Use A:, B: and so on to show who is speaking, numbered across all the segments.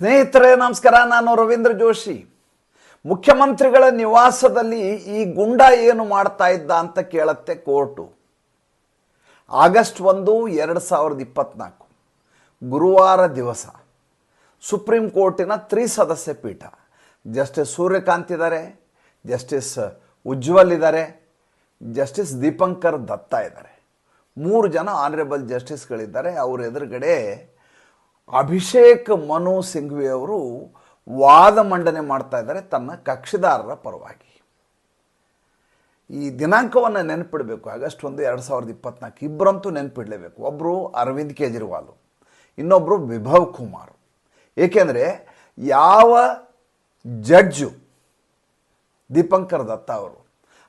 A: ಸ್ನೇಹಿತರೆ, ನಮಸ್ಕಾರ. ನಾನು ರವೀಂದ್ರ ಜೋಶಿ. ಮುಖ್ಯಮಂತ್ರಿಗಳ ನಿವಾಸದಲ್ಲಿ ಈ ಗುಂಡ ಏನು ಮಾಡ್ತಾ ಇದ್ದ ಅಂತ ಕೇಳತ್ತೆ ಕೋರ್ಟು. ಆಗಸ್ಟ್ ಒಂದು, ಎರಡು ಸಾವಿರದ ಇಪ್ಪತ್ನಾಲ್ಕು. ಗುರುವಾರ ದಿವಸ. ಸುಪ್ರೀಂ ಕೋರ್ಟಿನ ತ್ರಿಸದಸ್ಯ ಪೀಠ. ಜಸ್ಟಿಸ್ ಸೂರ್ಯಕಾಂತ್ ಇದ್ದಾರೆ ಜಸ್ಟಿಸ್ ಉಜ್ವಲ್ ಇದ್ದಾರೆ ಜಸ್ಟಿಸ್ ದೀಪಂಕರ್ ದತ್ತ ಇದ್ದಾರೆ ಮೂರು ಜನ ಆನರೇಬಲ್ ಜಸ್ಟಿಸ್ಗಳಿದ್ದಾರೆ ಅವ್ರ ಎದುರುಗಡೆ ಅಭಿಷೇಕ್ ಮನು ಸಿಂಘ್ವಿ ಅವರು ವಾದ ಮಂಡನೆ ಮಾಡ್ತಾ ಇದ್ದಾರೆ ತನ್ನ ಕಕ್ಷಿದಾರರ ಪರವಾಗಿ. ಈ ದಿನಾಂಕವನ್ನು ನೆನಪಿಡಬೇಕು. ಆಗಸ್ಟ್ ಒಂದು, ಎರಡು ಸಾವಿರದ ಇಪ್ಪತ್ನಾಲ್ಕು. ಇಬ್ಬರಂತೂ ನೆನಪಿಡಲೇಬೇಕು. ಒಬ್ಬರು ಅರವಿಂದ್ ಕೇಜ್ರಿವಾಲ್ ಇನ್ನೊಬ್ಬರು ವಿಭವ್ ಕುಮಾರ್. ಏಕೆಂದರೆ ಯಾವ ಜಡ್ಜು ದೀಪಂಕರ್ ದತ್ತ ಅವರು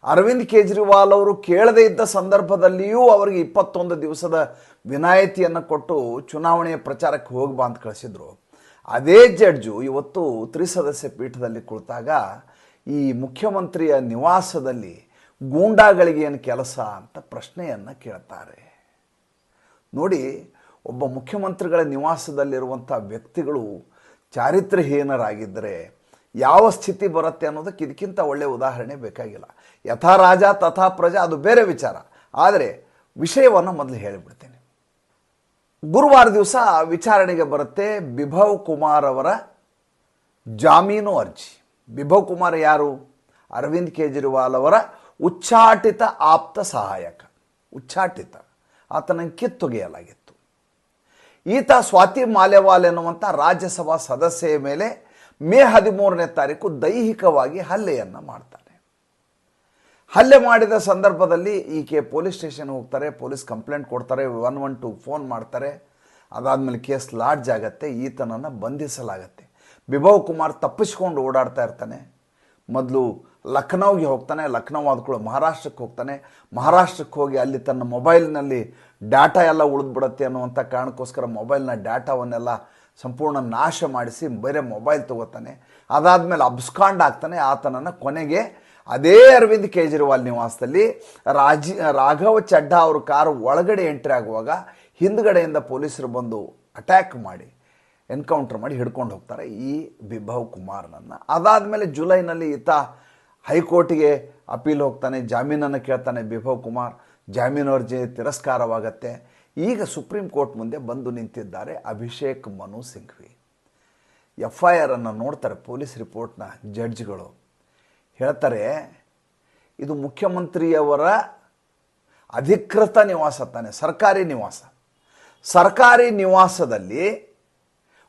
A: ಅರವಿಂದ್ ಕೇಜ್ರಿವಾಲ್ ಅವರು ಕೇಳದೇ ಇದ್ದ ಸಂದರ್ಭದಲ್ಲಿಯೂ ಅವರಿಗೆ ಇಪ್ಪತ್ತೊಂದು ದಿವಸದ ವಿನಾಯಿತಿಯನ್ನು ಕೊಟ್ಟು ಚುನಾವಣೆಯ ಪ್ರಚಾರಕ್ಕೆ ಹೋಗ್ಬಾ ಅಂತ ಕಳಿಸಿದ್ರು. ಅದೇ ಜಡ್ಜು ಇವತ್ತು ತ್ರಿಸದಸ್ಯ ಪೀಠದಲ್ಲಿ ಕುಳಿತಾಗ ಈ ಮುಖ್ಯಮಂತ್ರಿಯ ನಿವಾಸದಲ್ಲಿ ಗೂಂಡಾಗಳಿಗೆ ಏನು ಕೆಲಸ ಅಂತ ಪ್ರಶ್ನೆಯನ್ನು ಕೇಳ್ತಾರೆ. ನೋಡಿ, ಒಬ್ಬ ಮುಖ್ಯಮಂತ್ರಿಗಳ ನಿವಾಸದಲ್ಲಿರುವಂಥ ವ್ಯಕ್ತಿಗಳು ಚಾರಿತ್ರ್ಯಹೀನರಾಗಿದ್ದರೆ ಯಾವ ಸ್ಥಿತಿ ಬರುತ್ತೆ ಅನ್ನೋದಕ್ಕೆ ಇದಕ್ಕಿಂತ ಒಳ್ಳೆಯ ಉದಾಹರಣೆ ಬೇಕಾಗಿಲ್ಲ. ಯಥಾ ರಾಜ, ತಥಾ ಪ್ರಜಾ, ಅದು ಬೇರೆ ವಿಚಾರ. ಆದರೆ ವಿಷಯವನ್ನು ಮೊದಲು ಹೇಳಿಬಿಡ್ತೇನೆ. ಗುರುವಾರ ದಿವಸ ವಿಚಾರಣೆಗೆ ಬರುತ್ತೆ ಬಿಭವ್ ಕುಮಾರ್ ಅವರ ಜಾಮೀನು ಅರ್ಜಿ. ಬಿಭವ್ ಕುಮಾರ್ ಯಾರು? ಅರವಿಂದ್ ಕೇಜ್ರಿವಾಲ್ ಅವರ ಉಚ್ಚಾಟಿತ ಆಪ್ತ ಸಹಾಯಕ. ಉಚ್ಚಾಟಿತ. ಆತನ ಕಿತ್ತೊಗೆಯಲಾಗಿತ್ತು ಈತ ಸ್ವಾತಿ ಮಾಲೆವಾಲ್ ಎನ್ನುವಂಥ ರಾಜ್ಯಸಭಾ ಸದಸ್ಯೆಯ ಮೇಲೆ ಮೇ ಹದಿಮೂರನೇ ತಾರೀಕು ದೈಹಿಕವಾಗಿ ಹಲ್ಲೆಯನ್ನು ಮಾಡ್ತಾನೆ. ಹಲ್ಲೆ ಮಾಡಿದ ಸಂದರ್ಭದಲ್ಲಿ ಈಕೆ ಪೊಲೀಸ್ ಸ್ಟೇಷನ್ ಹೋಗ್ತಾರೆ, ಪೊಲೀಸ್ ಕಂಪ್ಲೇಂಟ್ ಕೊಡ್ತಾರೆ, ಒನ್ ಒನ್ ಟು ಫೋನ್ ಮಾಡ್ತಾರೆ. ಅದಾದಮೇಲೆ ಕೇಸ್ ಲಾಡ್ಜ್ ಆಗತ್ತೆ, ಈತನನ್ನು ಬಂಧಿಸಲಾಗತ್ತೆ. ವಿಭವ್ ಕುಮಾರ್ ತಪ್ಪಿಸ್ಕೊಂಡು ಓಡಾಡ್ತಾ ಇರ್ತಾನೆ. ಮೊದಲು ಲಖನೌಗೆ ಹೋಗ್ತಾನೆ, ಲಖನೌ ಆದ್ಕೊಳ್ಳೋ ಮಹಾರಾಷ್ಟ್ರಕ್ಕೆ ಹೋಗ್ತಾನೆ. ಮಹಾರಾಷ್ಟ್ರಕ್ಕೆ ಹೋಗಿ ಅಲ್ಲಿ ತನ್ನ ಮೊಬೈಲ್ನಲ್ಲಿ ಡಾಟಾ ಎಲ್ಲ ಉಳಿದ್ಬಿಡತ್ತೆ ಅನ್ನುವಂಥ ಕಾರಣಕ್ಕೋಸ್ಕರ ಮೊಬೈಲ್ನ ಡಾಟಾವನ್ನೆಲ್ಲ ಸಂಪೂರ್ಣ ನಾಶ ಮಾಡಿಸಿ ಬೇರೆ ಮೊಬೈಲ್ ತಗೋತಾನೆ. ಅದಾದಮೇಲೆ ಅಬ್ಸ್ಕಾಂಡ್ ಆಗ್ತಾನೆ ಆತನನ್ನು ಕೊನೆಗೆ. ಅದೇ ಅರವಿಂದ್ ಕೇಜ್ರಿವಾಲ್ ನಿವಾಸದಲ್ಲಿ ರಾಜಿ, ರಾಘವ ಚಡ್ಡಾ ಅವ್ರ ಕಾರು ಒಳಗಡೆ ಎಂಟ್ರಿ ಆಗುವಾಗ ಹಿಂದ್ಗಡೆಯಿಂದ ಪೊಲೀಸರು ಬಂದು ಅಟ್ಯಾಕ್ ಮಾಡಿ, ಎನ್ಕೌಂಟರ್ ಮಾಡಿ ಹಿಡ್ಕೊಂಡು ಹೋಗ್ತಾರೆ ಈ ಬಿಭವ್ ಕುಮಾರ್ನನ್ನು. ಅದಾದಮೇಲೆ ಜುಲೈನಲ್ಲಿ ಈತ ಹೈಕೋರ್ಟಿಗೆ ಅಪೀಲ್ ಹೋಗ್ತಾನೆ, ಜಾಮೀನನ್ನು ಕೇಳ್ತಾನೆ ಬಿಭವ್ ಕುಮಾರ್. ಜಾಮೀನು ಅರ್ಜಿ ತಿರಸ್ಕಾರವಾಗತ್ತೆ. ಈಗ ಸುಪ್ರೀಂ ಕೋರ್ಟ್ ಮುಂದೆ ಬಂದು ನಿಂತಿದ್ದಾರೆ ಅಭಿಷೇಕ್ ಮನು ಸಿಂಘ್ವಿ. ಎಫ್ ಐ ಆರನ್ನು ನೋಡ್ತಾರೆ ಪೊಲೀಸ್ ರಿಪೋರ್ಟ್ನ ಜಡ್ಜ್ಗಳು. ಹೇಳ್ತಾರೆ, ಇದು ಮುಖ್ಯಮಂತ್ರಿಯವರ ಅಧಿಕೃತ ನಿವಾಸ ತಾನೆ, ಸರ್ಕಾರಿ ನಿವಾಸ. ಸರ್ಕಾರಿ ನಿವಾಸದಲ್ಲಿ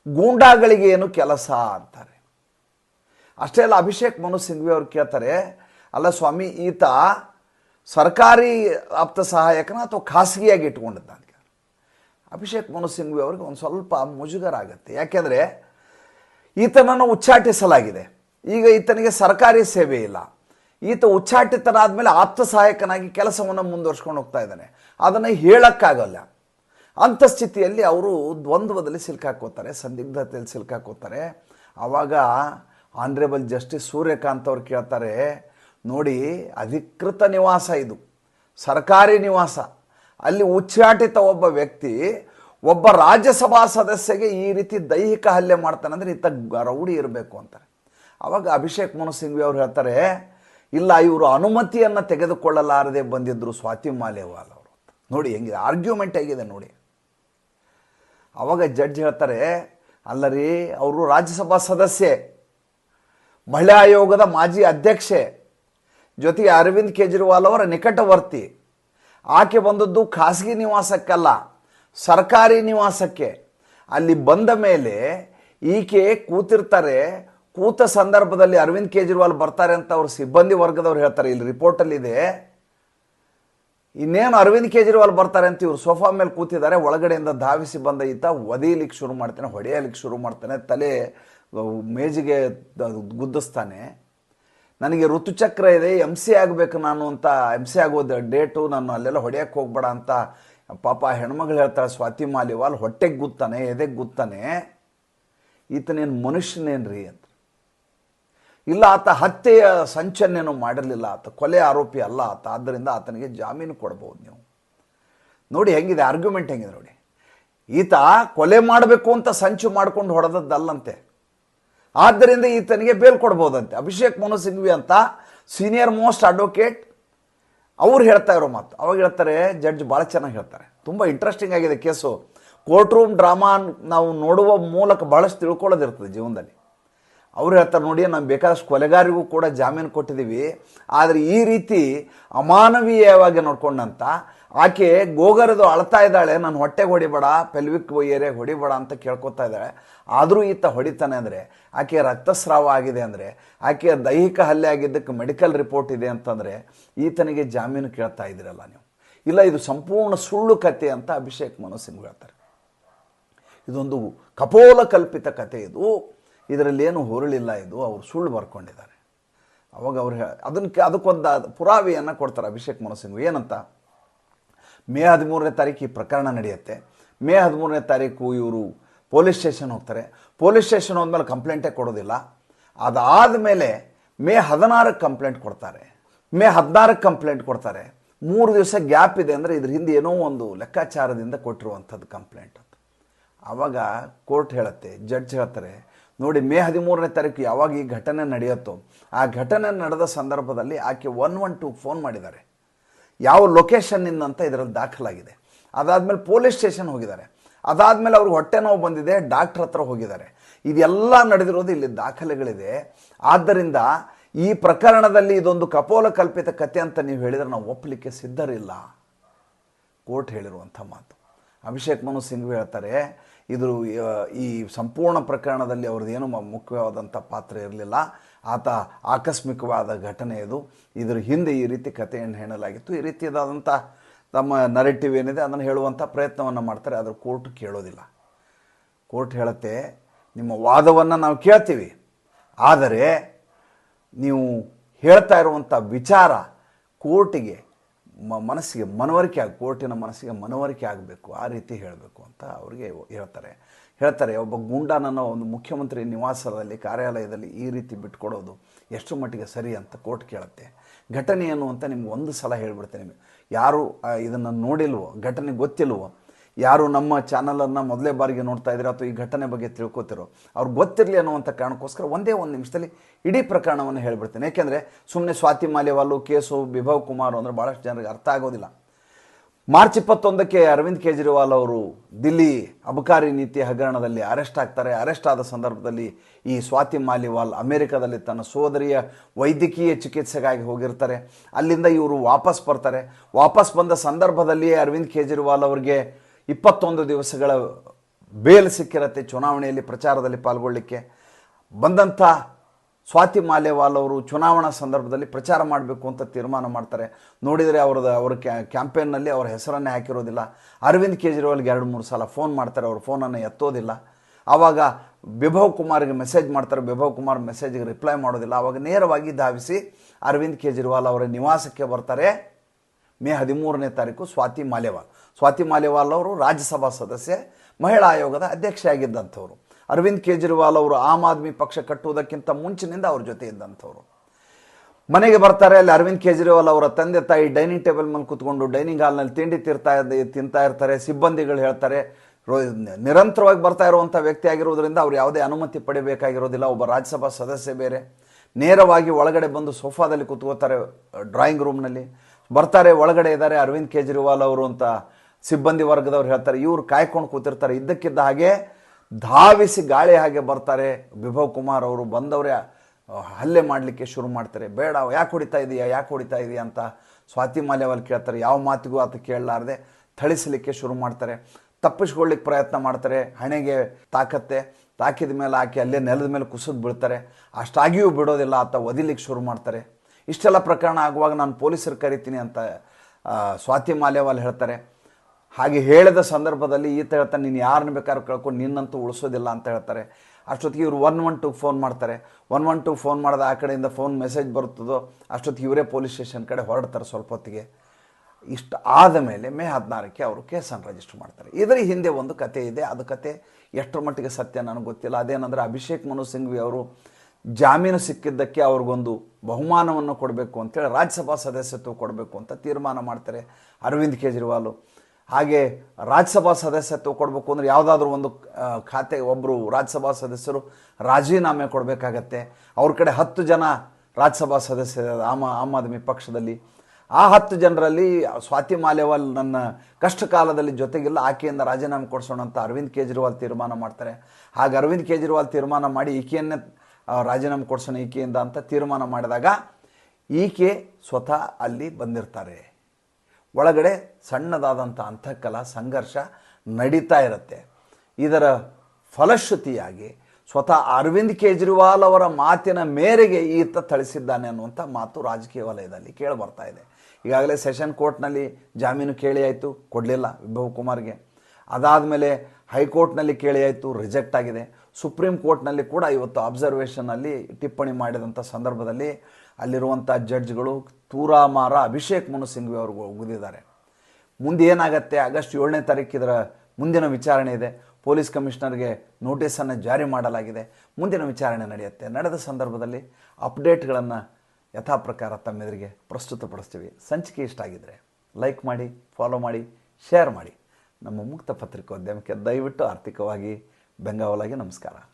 A: ಗೂಂಡಾಗಳಿಗೆ ಏನು ಕೆಲಸ ಅಂತಾರೆ. ಅಷ್ಟೇ ಅಲ್ಲ, ಅಭಿಷೇಕ್ ಮನು ಸಿಂಘ್ವಿ ಅವರು ಕೇಳ್ತಾರೆ, ಅಲ್ಲ ಸ್ವಾಮಿ, ಈತ ಸರ್ಕಾರಿ ಆಪ್ತ ಸಹಾಯಕನ ಅಥವಾ ಖಾಸಗಿಯಾಗಿ ಇಟ್ಕೊಂಡಿದ್ದ ಅಂತ ಅಭಿಷೇಕ್ ಮನು ಸಿಂಘ್ವಿ ಅವ್ರಿಗೆ ಒಂದು ಸ್ವಲ್ಪ ಮುಜುಗರ ಆಗುತ್ತೆ ಯಾಕೆಂದರೆ ಈತನನ್ನು ಉಚ್ಚಾಟಿಸಲಾಗಿದೆ. ಈಗ ಈತನಿಗೆ ಸರ್ಕಾರಿ ಸೇವೆ ಇಲ್ಲ. ಈತ ಉಚ್ಚಾಟಿತನಾದ್ಮೇಲೆ ಆಪ್ತ ಸಹಾಯಕನಾಗಿ ಕೆಲಸವನ್ನು ಮುಂದುವರ್ಸ್ಕೊಂಡು ಹೋಗ್ತಾ ಇದ್ದಾನೆ. ಅದನ್ನು ಹೇಳೋಕ್ಕಾಗಲ್ಲ. ಅಂಥ ಸ್ಥಿತಿಯಲ್ಲಿ ಅವರು ದ್ವಂದ್ವದಲ್ಲಿ ಸಿಲ್ಕಾಕೋತಾರೆ, ಸಂದಿಗ್ಧತೆಯಲ್ಲಿ ಸಿಲ್ಕಾಕೋತಾರೆ. ಆವಾಗ ಆನರೇಬಲ್ ಜಸ್ಟಿಸ್ ಸೂರ್ಯಕಾಂತ್ ಅವ್ರು ಕೇಳ್ತಾರೆ, ನೋಡಿ, ಅಧಿಕೃತ ನಿವಾಸ ಇದು. ಸರ್ಕಾರಿ ನಿವಾಸ. ಅಲ್ಲಿ ಉಚ್ಚಾಟಿತ ಒಬ್ಬ ವ್ಯಕ್ತಿ ಒಬ್ಬ ರಾಜ್ಯಸಭಾ ಸದಸ್ಯಗೆ ಈ ರೀತಿ ದೈಹಿಕ ಹಲ್ಲೆ ಮಾಡ್ತಾನೆ ಅಂದರೆ ಇತ್ತ ರೌಡಿ ಇರಬೇಕು ಅಂತಾರೆ. ಆವಾಗ ಅಭಿಷೇಕ್ ಮನು ಸಿಂಘ್ವಿ ಅವ್ರು ಹೇಳ್ತಾರೆ, ಇಲ್ಲ, ಇವರು ಅನುಮತಿಯನ್ನು ತೆಗೆದುಕೊಳ್ಳಲಾರದೆ ಬಂದಿದ್ದರು ಸ್ವಾತಿ ಮಾಲೇವಾಲ್ ಅವರು ನೋಡಿ, ಹೆಂಗಿದೆ? ಆರ್ಗ್ಯುಮೆಂಟ್ ಹೇಗಿದೆ ನೋಡಿ. ಅವಾಗ ಜಡ್ಜ್ ಹೇಳ್ತಾರೆ, ಅಲ್ಲ ರೀ, ಅವರು ರಾಜ್ಯಸಭಾ ಸದಸ್ಯೆ, ಮಹಿಳಾ ಆಯೋಗದ ಮಾಜಿ ಅಧ್ಯಕ್ಷೆ, ಜೊತೆಗೆ ಅರವಿಂದ್ ಕೇಜ್ರಿವಾಲ್ ಅವರ ನಿಕಟವರ್ತಿ ಆಕೆ ಬಂದದ್ದು ಖಾಸಗಿ ನಿವಾಸಕ್ಕಲ್ಲ, ಸರ್ಕಾರಿ ನಿವಾಸಕ್ಕೆ. ಅಲ್ಲಿ ಬಂದ ಮೇಲೆ ಈಕೆ ಕೂತಿರ್ತಾರೆ, ಕೂತ ಸಂದರ್ಭದಲ್ಲಿ ಅರವಿಂದ್ ಕೇಜ್ರಿವಾಲ್ ಬರ್ತಾರೆ ಅಂತ ಅವ್ರ ಸಿಬ್ಬಂದಿ ವರ್ಗದವ್ರು ಹೇಳ್ತಾರೆ, ಇಲ್ಲಿ ರಿಪೋರ್ಟಲ್ಲಿದೆ. ಇನ್ನೇನು ಅರವಿಂದ್ ಕೇಜ್ರಿವಾಲ್ ಬರ್ತಾರೆ ಅಂತ ಇವ್ರು ಸೋಫಾ ಮೇಲೆ ಕೂತಿದ್ದಾರೆ, ಒಳಗಡೆಯಿಂದ ಧಾವಿಸಿ ಬಂದ ಈತ ಒದೀಲಿಕ್ಕೆ ಶುರು ಮಾಡ್ತಾನೆ, ಹೊಡೆಯಲಿಕ್ಕೆ ಶುರು ಮಾಡ್ತಾನೆ, ತಲೆ ಮೇಜಿಗೆ ಗುದ್ದಿಸ್ತಾನೆ. ನನಗೆ ಋತುಚಕ್ರ ಇದೆ ಎಂ ಸಿ ಆಗಬೇಕು ನಾನು ಅಂತ ಎಂ ಸಿ ಆಗೋದು ಡೇಟು ನಾನು ಅಲ್ಲೆಲ್ಲ ಹೊಡೆಯಕ್ಕೆ ಹೋಗ್ಬೇಡ ಅಂತ ಪಾಪ ಹೆಣ್ಮಗಳು ಹೇಳ್ತಾಳೆ, ಸ್ವಾತಿ ಮಾಲಿವಾಲ್ ಹೊಟ್ಟೆಗೆ ಗುತ್ತಾನೆ, ಎದೆಗೆ ಗುತ್ತಾನೆ? ಈತನೇನು ಮನುಷ್ಯನೇನ್ರಿ ಅಂತ. ಇಲ್ಲ, ಆತ ಹತ್ಯೆಯ ಸಂಚನ್ನೇನು ಮಾಡಿರಲಿಲ್ಲ ಆತ, ಕೊಲೆ ಆರೋಪಿ ಅಲ್ಲ ಆತ ಆದ್ದರಿಂದ ಆತನಿಗೆ ಜಾಮೀನು ಕೊಡ್ಬೋದು ನೀವು. ನೋಡಿ ಹೆಂಗಿದೆ ಆರ್ಗ್ಯುಮೆಂಟ್ ಹೆಂಗಿದೆ ನೋಡಿ. ಈತ ಕೊಲೆ ಮಾಡಬೇಕು ಅಂತ ಸಂಚು ಮಾಡ್ಕೊಂಡು ಹೊಡೆದದ್ದಲ್ಲಂತೆ. ಆದ್ದರಿಂದ ಈತನಿಗೆ ಬೇಲ್ ಕೊಡ್ಬೋದಂತೆ. ಅಭಿಷೇಕ್ ಮನು ಸಿಂಘ್ವಿ ಅಂತ ಸೀನಿಯರ್ ಮೋಸ್ಟ್ ಅಡ್ವೊಕೇಟ್ ಅವ್ರು ಹೇಳ್ತಾ ಇರೋ ಮಾತು. ಅವಾಗ ಹೇಳ್ತಾರೆ, ಜಡ್ಜ್ ಭಾಳ ಚೆನ್ನಾಗಿ ಹೇಳ್ತಾರೆ. ತುಂಬ ಇಂಟ್ರೆಸ್ಟಿಂಗ್ ಆಗಿದೆ ಕೇಸು. ಕೋರ್ಟ್ ರೂಮ್ ಡ್ರಾಮಾ ನಾವು ನೋಡುವ ಮೂಲಕ ಭಾಳಷ್ಟು ತಿಳ್ಕೊಳ್ಳೋದಿರ್ತದೆ ಜೀವನದಲ್ಲಿ. ಅವ್ರು ಹೇಳ್ತಾರೆ, ನೋಡಿ ನಾವು ಬೇಕಾದಷ್ಟು ಕೊಲೆಗಾರಿಗೂ ಕೂಡ ಜಾಮೀನು ಕೊಟ್ಟಿದ್ದೀವಿ. ಆದರೆ ಈ ರೀತಿ ಅಮಾನವೀಯವಾಗಿ ನೋಡ್ಕೊಂಡಂತ ಆಕೆ ಗೋಗರದು ಅಳ್ತಾ ಇದ್ದಾಳೆ, ನಾನು ಹೊಟ್ಟೆಗೆ ಹೊಡಿಬೇಡ, ಪೆಲ್ವಿಕ್ ಏರಿಯಾಗೆ ಹೊಡಿಬೇಡ ಅಂತ ಕೇಳ್ಕೊತಾ ಇದ್ದಾಳೆ. ಆದರೂ ಈತ ಹೊಡಿತಾನೆ ಅಂದರೆ ಆಕೆ ರಕ್ತಸ್ರಾವ ಆಗಿದೆ ಅಂದರೆ ಆಕೆ ದೈಹಿಕ ಹಲ್ಲೆ ಆಗಿದ್ದಕ್ಕೆ ಮೆಡಿಕಲ್ ರಿಪೋರ್ಟ್ ಇದೆ ಅಂತಂದರೆ, ಈತನಿಗೆ ಜಾಮೀನು ಕೇಳ್ತಾ ಇದ್ದೀರಲ್ಲ ನೀವು. ಇಲ್ಲ, ಇದು ಸಂಪೂರ್ಣ ಸುಳ್ಳು ಕತೆ ಅಂತ ಅಭಿಷೇಕ್ ಮನು ಸಿಂಗ್ ಹೇಳ್ತಾರೆ. ಇದೊಂದು ಕಪೋಲ ಕಲ್ಪಿತ ಕತೆ ಇದು. ಇದರಲ್ಲಿ ಏನು ಹೊರಳಿಲ್ಲ ಇದು. ಅವರು ಸುಳ್ಳು ಬರ್ಕೊಂಡಿದ್ದಾರೆ. ಅವಾಗ ಅವ್ರು ಅದನ್ನು ಅದಕ್ಕೆ ಅದಕ್ಕೊಂದು ಪುರಾವೆಯನ್ನು ಕೊಡ್ತಾರೆ ಅಭಿಷೇಕ್ ಮನು ಸಿಂಗ್. ಏನಂತ? ಮೇ ಹದಿಮೂರನೇ ತಾರೀಕು ಈ ಪ್ರಕರಣ ನಡೆಯುತ್ತೆ. ಮೇ ಹದಿಮೂರನೇ ತಾರೀಕು ಇವರು ಪೊಲೀಸ್ ಸ್ಟೇಷನ್ ಹೋಗ್ತಾರೆ. ಪೊಲೀಸ್ ಸ್ಟೇಷನ್ ಹೋದ್ಮೇಲೆ ಕಂಪ್ಲೇಂಟೇ ಕೊಡೋದಿಲ್ಲ. ಅದಾದ ಮೇಲೆ ಮೇ ಹದಿನಾರಕ್ಕೆ ಕಂಪ್ಲೇಂಟ್ ಕೊಡ್ತಾರೆ. ಮೇ ಹದಿನಾರಕ್ಕೆ ಕಂಪ್ಲೇಂಟ್ ಕೊಡ್ತಾರೆ. ಮೂರು ದಿವಸ ಗ್ಯಾಪ್ ಇದೆ ಅಂದರೆ ಇದ್ರ ಹಿಂದೆ ಏನೋ ಒಂದು ಲೆಕ್ಕಾಚಾರದಿಂದ ಕೊಟ್ಟಿರುವಂಥದ್ದು ಕಂಪ್ಲೇಂಟ್ ಅಂತ ಆವಾಗ ಕೋರ್ಟ್ ಹೇಳುತ್ತೆ, ಜಡ್ಜ್ ಹೇಳ್ತಾರೆ, ನೋಡಿ ಮೇ ಹದಿಮೂರನೇ ತಾರೀಕು ಯಾವಾಗ ಈ ಘಟನೆ ನಡೆಯುತ್ತೋ, ಆ ಘಟನೆ ನಡೆದ ಸಂದರ್ಭದಲ್ಲಿ ಆಕೆ ಒನ್ ಒನ್ ಟು ಫೋನ್ ಮಾಡಿದ್ದಾರೆ. ಯಾವ ಲೊಕೇಶನ್ನಿಂದ ಅಂತ ಇದರಲ್ಲಿ ದಾಖಲಾಗಿದೆ. ಅದಾದಮೇಲೆ ಪೊಲೀಸ್ ಸ್ಟೇಷನ್ ಹೋಗಿದ್ದಾರೆ. ಅದಾದಮೇಲೆ ಅವ್ರಿಗೆ ಹೊಟ್ಟೆ ನೋವು ಬಂದಿದೆ ಡಾಕ್ಟ್ರ್ ಹತ್ರ ಹೋಗಿದ್ದಾರೆ. ಇದೆಲ್ಲ ನಡೆದಿರೋದು ಇಲ್ಲಿ ದಾಖಲೆಗಳಿದೆ. ಆದ್ದರಿಂದ ಈ ಪ್ರಕರಣದಲ್ಲಿ ಇದೊಂದು ಕಪೋಲ ಕಲ್ಪಿತ ಕತೆ ಅಂತ ನೀವು ಹೇಳಿದರೆ ನಾವು ಒಪ್ಪಲಿಕ್ಕೆ ಸಿದ್ಧರಿಲ್ಲ. ಕೋರ್ಟ್ ಹೇಳಿರುವಂಥ ಮಾತು. ಅಭಿಷೇಕ್ ಮನು ಸಿಂಘ್ವಿ ಹೇಳ್ತಾರೆ ಇದು ಈ ಸಂಪೂರ್ಣ ಪ್ರಕರಣದಲ್ಲಿ ಅವ್ರದ್ದು ಏನು ಮುಖ್ಯವಾದಂಥ ಪಾತ್ರ ಇರಲಿಲ್ಲ. ಆತ ಆಕಸ್ಮಿಕವಾದ ಘಟನೆ ಇದು. ಇದರ ಹಿಂದೆ ಈ ರೀತಿ ಕಥೆಯನ್ನು ಹೇಳಲಾಗಿತ್ತು. ಈ ರೀತಿಯಾದಂಥ ತಮ್ಮ ನರೇಟಿವ್ ಏನಿದೆ ಅದನ್ನು ಹೇಳುವಂಥ ಪ್ರಯತ್ನವನ್ನು ಮಾಡ್ತಾರೆ. ಆದರೆ ಕೋರ್ಟ್ ಕೇಳೋದಿಲ್ಲ. ಕೋರ್ಟ್ ಹೇಳುತ್ತೆ, ನಿಮ್ಮ ವಾದವನ್ನು ನಾವು ಕೇಳ್ತೀವಿ. ಆದರೆ ನೀವು ಹೇಳ್ತಾ ಇರುವಂಥ ವಿಚಾರ ಕೋರ್ಟಿಗೆ ಮ, ಮನಸ್ಸಿಗೆ ಮನವರಿಕೆ ಆಗ, ಕೋರ್ಟಿನ ಮನಸ್ಸಿಗೆ ಮನವರಿಕೆ ಆಗಬೇಕು. ಆ ರೀತಿ ಹೇಳಬೇಕು ಅಂತ ಅವರಿಗೆ ಹೇಳ್ತಾರೆ. ಹೇಳ್ತಾರೆ, ಒಬ್ಬ ಗೂಂಡನನ್ನು ಒಂದು ಮುಖ್ಯಮಂತ್ರಿ ನಿವಾಸದಲ್ಲಿ, ಕಾರ್ಯಾಲಯದಲ್ಲಿ ಈ ರೀತಿ ಬಿಟ್ಕೊಡೋದು ಎಷ್ಟು ಮಟ್ಟಿಗೆ ಸರಿ ಅಂತ ಕೋರ್ಟ್ ಕೇಳುತ್ತೆ. ಘಟನೆ ಏನು ಅಂತ ನಿಮ್ಗೆ ಒಂದು ಸಲ ಹೇಳ್ಬಿಡ್ತೇನೆ ನಿಮಗೆ. ಯಾರು ಇದನ್ನು ನೋಡಿಲ್ವೋ, ಘಟನೆ ಗೊತ್ತಿಲ್ವೋ, ಯಾರು ನಮ್ಮ ಚಾನಲನ್ನು ಮೊದಲೇ ಬಾರಿಗೆ ನೋಡ್ತಾ ಇದ್ದೀರೋ ಅಥವಾ ಈ ಘಟನೆ ಬಗ್ಗೆ ತಿಳ್ಕೊತಿರೋ, ಅವ್ರಿಗೆ ಗೊತ್ತಿರಲಿ ಅನ್ನುವಂಥ ಕಾರಣಕ್ಕೋಸ್ಕರ ಒಂದೇ ಒಂದು ನಿಮಿಷದಲ್ಲಿ ಇಡೀ ಪ್ರಕರಣವನ್ನು ಹೇಳ್ಬಿಡ್ತೇನೆ. ಯಾಕೆಂದರೆ ಸುಮ್ಮನೆ ಸ್ವಾತಿ ಮಾಲೆವಾಲು, ಕೇಸು, ವಿಭವ್ ಕುಮಾರ್ ಅಂದರೆ ಭಾಳಷ್ಟು ಜನರಿಗೆ ಅರ್ಥ ಆಗೋದಿಲ್ಲ. ಮಾರ್ಚ್ ಇಪ್ಪತ್ತೊಂದಕ್ಕೆ ಅರವಿಂದ್ ಕೇಜ್ರಿವಾಲ್ ಅವರು ದಿಲ್ಲಿ ಅಬಕಾರಿ ನೀತಿ ಹಗರಣದಲ್ಲಿ ಅರೆಸ್ಟ್ ಆಗ್ತಾರೆ. ಅರೆಸ್ಟ್ ಆದ ಸಂದರ್ಭದಲ್ಲಿ ಈ ಸ್ವಾತಿ ಮಾಲಿವಾಲ್ ಅಮೆರಿಕದಲ್ಲಿ ತನ್ನ ಸೋದರಿಯ ವೈದ್ಯಕೀಯ ಚಿಕಿತ್ಸೆಗಾಗಿ ಹೋಗಿರ್ತಾರೆ. ಅಲ್ಲಿಂದ ಇವರು ವಾಪಸ್ ಬರ್ತಾರೆ. ವಾಪಸ್ ಬಂದ ಸಂದರ್ಭದಲ್ಲಿ ಅರವಿಂದ್ ಕೇಜ್ರಿವಾಲ್ ಅವರಿಗೆ ಇಪ್ಪತ್ತೊಂದು ದಿವಸಗಳ ಬೇಲ್ ಸಿಕ್ಕಿರತ್ತೆ ಚುನಾವಣೆಯಲ್ಲಿ ಪ್ರಚಾರದಲ್ಲಿ ಪಾಲ್ಗೊಳ್ಳಿಕ್ಕೆ. ಬಂದಂಥ ಸ್ವಾತಿ ಮಾಲೆವಾಲ್ ಅವರು ಚುನಾವಣಾ ಸಂದರ್ಭದಲ್ಲಿ ಪ್ರಚಾರ ಮಾಡಬೇಕು ಅಂತ ತೀರ್ಮಾನ ಮಾಡ್ತಾರೆ. ನೋಡಿದರೆ ಅವ್ರದ್ದು ಅವ್ರ ಕ್ಯಾಂಪೇನ್ನಲ್ಲಿ ಅವ್ರ ಹೆಸರನ್ನೇ ಹಾಕಿರೋದಿಲ್ಲ. ಅರವಿಂದ್ ಕೇಜ್ರಿವಾಲ್ಗೆ ಎರಡು, ಮೂರು ಸಲ ಫೋನ್ ಮಾಡ್ತಾರೆ, ಅವ್ರ ಫೋನನ್ನು ಎತ್ತೋದಿಲ್ಲ. ಆವಾಗ ವಿಭವ್ ಕುಮಾರ್ಗೆ ಮೆಸೇಜ್ ಮಾಡ್ತಾರೆ, ವಿಭವ್ ಕುಮಾರ್ ಮೆಸೇಜ್ಗೆ ರಿಪ್ಲೈ ಮಾಡೋದಿಲ್ಲ. ಆವಾಗ ನೇರವಾಗಿ ಧಾವಿಸಿ ಅರವಿಂದ್ ಕೇಜ್ರಿವಾಲ್ ಅವರ ನಿವಾಸಕ್ಕೆ ಬರ್ತಾರೆ. ಮೇ ಹದಿಮೂರನೇ ತಾರೀಕು ಸ್ವಾತಿ ಮಾಲೆವಾಲ್. ಸ್ವಾತಿ ಮಾಲೆವಾಲ್ ಅವರು ರಾಜ್ಯಸಭಾ ಸದಸ್ಯೆ, ಮಹಿಳಾ ಆಯೋಗದ ಅಧ್ಯಕ್ಷೆಯಾಗಿದ್ದಂಥವ್ರು. ಅರವಿಂದ್ ಕೇಜ್ರಿವಾಲ್ ಅವರು ಆಮ್ ಆದ್ಮಿ ಪಕ್ಷ ಕಟ್ಟುವುದಕ್ಕಿಂತ ಮುಂಚಿನಿಂದ ಅವ್ರ ಜೊತೆ ಇದ್ದಂಥವ್ರು. ಮನೆಗೆ ಬರ್ತಾರೆ, ಅಲ್ಲಿ ಅರವಿಂದ್ ಕೇಜ್ರಿವಾಲ್ ಅವರ ತಂದೆ ತಾಯಿ ಡೈನಿಂಗ್ ಟೇಬಲ್ ಮೇಲೆ ಕೂತ್ಕೊಂಡು ಡೈನಿಂಗ್ ಹಾಲ್ನಲ್ಲಿ ತಿಂಡಿ ತಿರ್ತಾ ತಿಂತಾ ಇರ್ತಾರೆ, ಸಿಬ್ಬಂದಿಗಳು ಹೇಳ್ತಾರೆ ನಿರಂತರವಾಗಿ ಬರ್ತಾ ಇರುವಂಥ ವ್ಯಕ್ತಿ ಆಗಿರೋದ್ರಿಂದ ಅವ್ರು ಯಾವುದೇ ಅನುಮತಿ ಪಡಿಬೇಕಾಗಿರೋದಿಲ್ಲ, ಒಬ್ಬ ರಾಜ್ಯಸಭಾ ಸದಸ್ಯ ಬೇರೆ. ನೇರವಾಗಿ ಒಳಗಡೆ ಬಂದು ಸೋಫಾದಲ್ಲಿ ಕೂತ್ಕೋತಾರೆ, ಡ್ರಾಯಿಂಗ್ ರೂಮ್ನಲ್ಲಿ. ಬರ್ತಾರೆ, ಒಳಗಡೆ ಇದ್ದಾರೆ ಅರವಿಂದ್ ಕೇಜ್ರಿವಾಲ್ ಅವರು ಅಂತ ಸಿಬ್ಬಂದಿ ವರ್ಗದವ್ರು ಹೇಳ್ತಾರೆ, ಇವ್ರು ಕಾಯ್ಕೊಂಡು ಕೂತಿರ್ತಾರೆ, ಇದ್ದಕ್ಕಿದ್ದ ಹಾಗೆ ಧಾವಿಸಿ ಗಾಳಿ ಹಾಗೆ ಬರ್ತಾರೆ. ವಿಭವ್ ಕುಮಾರ್ ಅವರು ಬಂದವರೇ ಹಲ್ಲೆ ಮಾಡಲಿಕ್ಕೆ ಶುರು ಮಾಡ್ತಾರೆ. ಬೇಡ, ಯಾಕೆ ಹೊಡಿತಾ ಇದೆಯಾ, ಯಾಕೆ ಹೊಡಿತಾ ಇದೆಯಾ ಅಂತ ಸ್ವಾತಿ ಮಾಲ್ಯವಾಲ್ ಕೇಳ್ತಾರೆ. ಯಾವ ಮಾತಿಗೂ ಆತ ಕೇಳಲಾರ್ದೆ ಥಳಿಸಲಿಕ್ಕೆ ಶುರು ಮಾಡ್ತಾರೆ. ತಪ್ಪಿಸ್ಕೊಳ್ಳಿಕ್ಕೆ ಪ್ರಯತ್ನ ಮಾಡ್ತಾರೆ. ಹಣೆಗೆ ತಾಕತ್ತೆ, ತಾಕಿದ ಮೇಲೆ ಆಕೆ ಅಲ್ಲೇ ನೆಲದ ಮೇಲೆ ಕುಸಿದು ಬೀಳ್ತಾರೆ. ಅಷ್ಟಾಗಿಯೂ ಬಿಡೋದಿಲ್ಲ ಆತ ಒದಿಲಿಕ್ಕೆ ಶುರು ಮಾಡ್ತಾರೆ. ಇಷ್ಟೆಲ್ಲ ಪ್ರಕರಣ ಆಗುವಾಗ ನಾನು ಪೊಲೀಸರು ಕರಿತೀನಿ ಅಂತ ಸ್ವಾತಿ ಮಾಲ್ಯವಾಲ್ ಹೇಳ್ತಾರೆ. ಹಾಗೆ ಹೇಳಿದ ಸಂದರ್ಭದಲ್ಲಿ ಈತ ಹೇಳ್ತಾನೆ, ನೀನು ಯಾರನ್ನ ಬೇಕಾದ್ರೂ ಕೇಳ್ಕೊಂಡು ನಿನ್ನಂತೂ ಉಳಿಸೋದಿಲ್ಲ ಅಂತ ಹೇಳ್ತಾರೆ. ಅಷ್ಟೊತ್ತಿಗೆ ಇವರು ಒನ್ ಒನ್ ಟು ಫೋನ್ ಮಾಡ್ತಾರೆ. ಒನ್ ಒನ್ ಟು ಫೋನ್ ಮಾಡಿದ ಆ ಕಡೆಯಿಂದ ಫೋನ್ ಮೆಸೇಜ್ ಬರ್ತದೋ ಅಷ್ಟೊತ್ತಿಗೆ ಇವರೇ ಪೊಲೀಸ್ ಸ್ಟೇಷನ್ ಕಡೆ ಹೊರಡ್ತಾರೆ ಸ್ವಲ್ಪ ಹೊತ್ತಿಗೆ ಇಷ್ಟು ಆದ ಮೇಲೆ ಮೇ ಹದಿನಾರಕ್ಕೆ ಅವರು ಕೇಸನ್ನು ರಿಜಿಸ್ಟರ್ ಮಾಡ್ತಾರೆ. ಇದರ ಹಿಂದೆ ಒಂದು ಕತೆ ಇದೆ. ಅದು ಕತೆ ಎಷ್ಟರ ಮಟ್ಟಿಗೆ ಸತ್ಯ ನನಗೆ ಗೊತ್ತಿಲ್ಲ. ಅದೇನಂದರೆ ಅಭಿಷೇಕ್ ಮನು ಸಿಂಘ್ವಿ ಅವರು ಜಾಮೀನು ಸಿಕ್ಕಿದ್ದಕ್ಕೆ ಅವ್ರಿಗೊಂದು ಬಹುಮಾನವನ್ನು ಕೊಡಬೇಕು ಅಂತೇಳಿ ರಾಜ್ಯಸಭಾ ಸದಸ್ಯತ್ವ ಕೊಡಬೇಕು ಅಂತ ತೀರ್ಮಾನ ಮಾಡ್ತಾರೆ. ಅರವಿಂದ್ ಕೇಜ್ರಿವಾಲು ಹಾಗೆ ರಾಜ್ಯಸಭಾ ಸದಸ್ಯತ್ವ ಕೊಡಬೇಕು ಅಂದರೆ ಯಾವುದಾದ್ರೂ ಒಂದು ಖಾತೆ ಒಬ್ಬರು ರಾಜ್ಯಸಭಾ ಸದಸ್ಯರು ರಾಜೀನಾಮೆ ಕೊಡಬೇಕಾಗತ್ತೆ. ಅವ್ರ ಕಡೆ ಹತ್ತು ಜನ ರಾಜ್ಯಸಭಾ ಸದಸ್ಯ ಆಮ, ಆಮ್ ಆದ್ಮಿ ಪಕ್ಷದಲ್ಲಿ. ಆ ಹತ್ತು ಜನರಲ್ಲಿ ಸ್ವಾತಿ ಮಾಲೆವಾಲ್ ನನ್ನ ಕಷ್ಟ ಕಾಲದಲ್ಲಿ ಜೊತೆಗಿಲ್ಲ, ಆಕೆಯಿಂದ ರಾಜೀನಾಮೆ ಕೊಡಿಸೋಣ ಅಂತ ಅರವಿಂದ್ ಕೇಜ್ರಿವಾಲ್ ತೀರ್ಮಾನ ಮಾಡ್ತಾರೆ. ಹಾಗೆ ಅರವಿಂದ್ ಕೇಜ್ರಿವಾಲ್ ತೀರ್ಮಾನ ಮಾಡಿ ಈಕೆಯನ್ನೇ ರಾಜೀನಾಮೆ ಕೊಡಿಸೋಣ ಈಕೆಯಿಂದ ಅಂತ ತೀರ್ಮಾನ ಮಾಡಿದಾಗ ಈಕೆ ಸ್ವತಃ ಅಲ್ಲಿ ಬಂದಿರ್ತಾರೆ. ಒಳಗಡೆ ಸಣ್ಣದಾದಂಥ ಅಂತಃಕಲ ಸಂಘರ್ಷ ನಡೀತಾ ಇರುತ್ತೆ. ಇದರ ಫಲಶ್ರುತಿಯಾಗಿ ಸ್ವತಃ ಅರವಿಂದ್ ಕೇಜ್ರಿವಾಲ್ ಅವರ ಮಾತಿನ ಮೇರೆಗೆ ಈತ ಥಳಿಸಿದ್ದಾನೆ ಅನ್ನುವಂಥ ಮಾತು ರಾಜಕೀಯ ವಲಯದಲ್ಲಿ ಕೇಳಿ ಬರ್ತಾ ಇದೆ. ಈಗಾಗಲೇ ಸೆಷನ್ ಕೋರ್ಟ್ನಲ್ಲಿ ಜಾಮೀನು ಕೇಳಿ ಆಯಿತು, ಕೊಡಲಿಲ್ಲ ವಿಭವ್ ಕುಮಾರ್ಗೆ. ಅದಾದಮೇಲೆ ಹೈಕೋರ್ಟ್ನಲ್ಲಿ ಕೇಳಿ ಆಯಿತು, ರಿಜೆಕ್ಟ್ ಆಗಿದೆ. ಸುಪ್ರೀಂ ಕೋರ್ಟ್ನಲ್ಲಿ ಕೂಡ ಇವತ್ತು ಅಬ್ಸರ್ವೇಷನಲ್ಲಿ ಟಿಪ್ಪಣಿ ಮಾಡಿದಂಥ ಸಂದರ್ಭದಲ್ಲಿ ಅಲ್ಲಿರುವಂಥ ಜಡ್ಜ್ಗಳು ತೂರಾಮಾರ ಅಭಿಷೇಕ್ ಮನು ಸಿಂಘ್ವಿ ಅವ್ರಿಗೆ ಒಗ್ದಿದ್ದಾರೆ ಮುಂದೆ ಏನಾಗತ್ತೆ? ಆಗಸ್ಟ್ ಏಳನೇ ತಾರೀಕು ಇದರ ಮುಂದಿನ ವಿಚಾರಣೆ ಇದೆ. ಪೊಲೀಸ್ ಕಮಿಷನರ್ಗೆ ನೋಟಿಸನ್ನು ಜಾರಿ ಮಾಡಲಾಗಿದೆ. ಮುಂದಿನ ವಿಚಾರಣೆ ನಡೆಯುತ್ತೆ. ನಡೆದ ಸಂದರ್ಭದಲ್ಲಿ ಅಪ್ಡೇಟ್ಗಳನ್ನು ಯಥಾ ಪ್ರಕಾರ ತಮ್ಮೆದುರಿಗೆ ಪ್ರಸ್ತುತಪಡಿಸ್ತೀವಿ. ಸಂಚಿಕೆ ಇಷ್ಟ ಆಗಿದ್ದರೆ ಲೈಕ್ ಮಾಡಿ, ಫಾಲೋ ಮಾಡಿ, ಶೇರ್ ಮಾಡಿ. ನಮ್ಮ ಮುಕ್ತ ಪತ್ರಿಕೋದ್ಯಮಕ್ಕೆ ದಯವಿಟ್ಟು ಆರ್ಥಿಕವಾಗಿ ಬೆಂಗಾವಲಾಗಿ ನಮಸ್ಕಾರ.